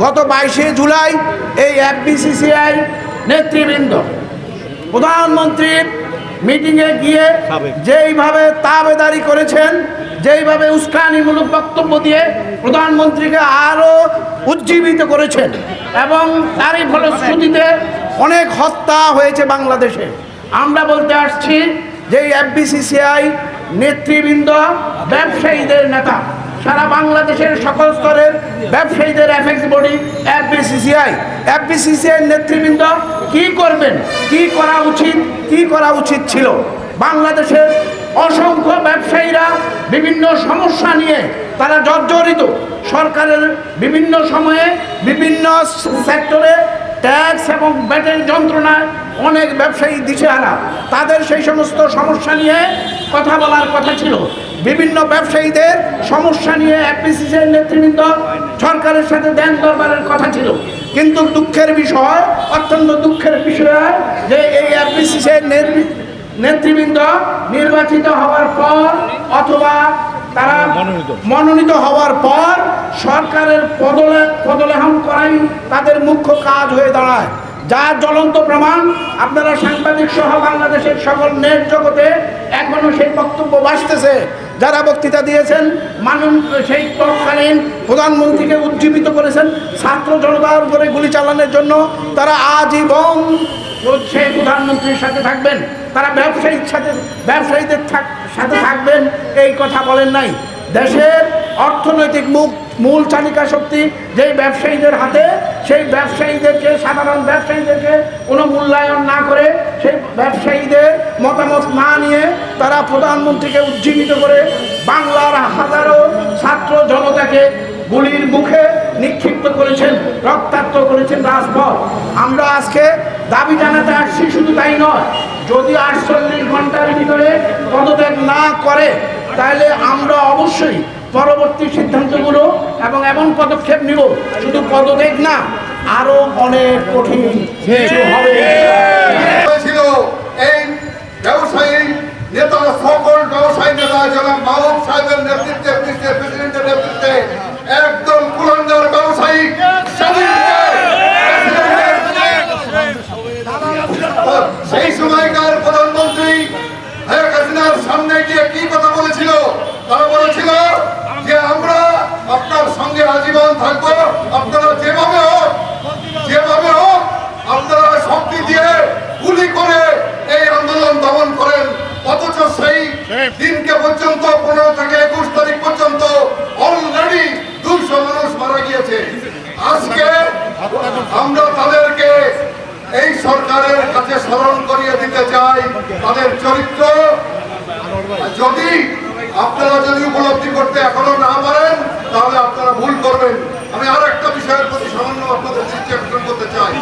গত বাইশে জুলাই এই এফবিসিসিআই নেতৃবৃন্দ প্রধানমন্ত্রীর মিটিংয়ে গিয়ে যেইভাবে তাবেদারি করেছেন যেইভাবে উস্কানিমূলক বক্তব্য দিয়ে প্রধানমন্ত্রীকে আরও উজ্জীবিত করেছেন এবং তারই ফলশ্রুতিতে অনেক হত্যা হয়েছে বাংলাদেশে। আমরা বলতে আসছি যে এফবিসিসিআই নেতৃবৃন্দ ব্যবসায়ীদের নেতা সারা বাংলাদেশের সকল স্তরের ব্যবসায়ীদের এফএক্স বডি এফবিসিসিআই এফবিসিসিআই নেতৃবৃন্দ কি করবেন? কি করা উচিত? কি করা উচিত ছিল? বাংলাদেশের অসংখ্য ব্যবসায়ীরা বিভিন্ন সমস্যা নিয়ে তারা জর্জরিত। সরকারের বিভিন্ন সময়ে বিভিন্ন সেক্টরে ট্যাক্স এবং ব্যাটের যন্ত্রণায় অনেক ব্যবসায়ী দিশেহারা। তাদের সেই সমস্ত সমস্যা নিয়ে কথা বলার কথা ছিল। বিভিন্ন ব্যবসায়ীদের সমস্যা নিয়ে এফপিসিসির নেতৃবৃন্দ সরকারের সাথে দেন দরবারের কথা ছিল। কিন্তু দুঃখের বিষয় অত্যন্ত দুঃখের বিষয় যে এই এফপিসিসির নেতৃবৃন্দ নির্বাচিত হওয়ার পর অথবা তারা মনোনীত হওয়ার পর সরকারের পদলে পদলেহন করাই তাদের মুখ্য কাজ হয়ে দাঁড়ায়। যার জ্বলন্ত প্রমাণ আপনারা সাংবাদিক সহ বাংলাদেশের সকল নেট জগতে এখনও সেই বক্তব্য বাসতেছে। যারা বক্তৃতা দিয়েছেন, মানুষ সেই তৎকালীন প্রধানমন্ত্রীকে উজ্জীবিত করেছেন, ছাত্র জনতার উপরে গুলি চালানোর জন্য তারা আজীবন সেই প্রধানমন্ত্রীর সাথে থাকবেন। তারা ব্যবসায়ীর সাথে ব্যবসায়ীদের সাথে থাকবেন, এই কথা বলেন নাই। দেশের অর্থনৈতিক মুখ মূল চালিকা শক্তি যেই ব্যবসায়ীদের হাতে, সেই ব্যবসায়ীদেরকে, সাধারণ ব্যবসায়ীদেরকে কোনো মূল্যায়ন না করে সেই ব্যবসায়ীদের মতামত না নিয়ে তারা প্রধানমন্ত্রীকে উজ্জীবিত করে বাংলার হাজারো ছাত্র জনতাকে গুলির মুখে নিক্ষিপ্ত করেছেন, রক্তাক্ত করেছেন রাজপথ। আমরা আজকে দাবি জানাতে আসছি শুধু তাই নয়, যদি আটচল্লিশ ঘণ্টার ভিতরে পদত্যাগ না করে, তাহলে আমরা অবশ্যই পরবর্তী সিদ্ধান্তগুলো এবং এমন পদক্ষেপ নিব। শুধু পদত্যাগ না, আরও অনেক কঠিন হবে। সামনে গিয়ে কি কথা বলেছিল? তারা বলেছিল যে আমরা আপনার সঙ্গে আজীবন থাকব। আপনারা যেভাবে হোক যেভাবে হোক আপনারা শক্তি দিয়ে গুলি করে এই আন্দোলন দমন করেন। অথচ সেই দিনকে পর্যন্ত পনেরো থেকে একুশ তারিখ পর্যন্ত অলরেডি দুইশো মানুষ মারা গিয়েছে। আজকে আমরা তাদেরকে এই সরকারের কাছে স্মরণ করিয়ে দিতে চাই তাদের চরিত্র যদি আপনারা যদি উপলব্ধি করতে এখনও না পারেন, তাহলে আপনারা ভুল করবেন। আমি আর একটা বিষয়ের প্রতি সামান্য আপনাদের দৃষ্টি করতে চাই।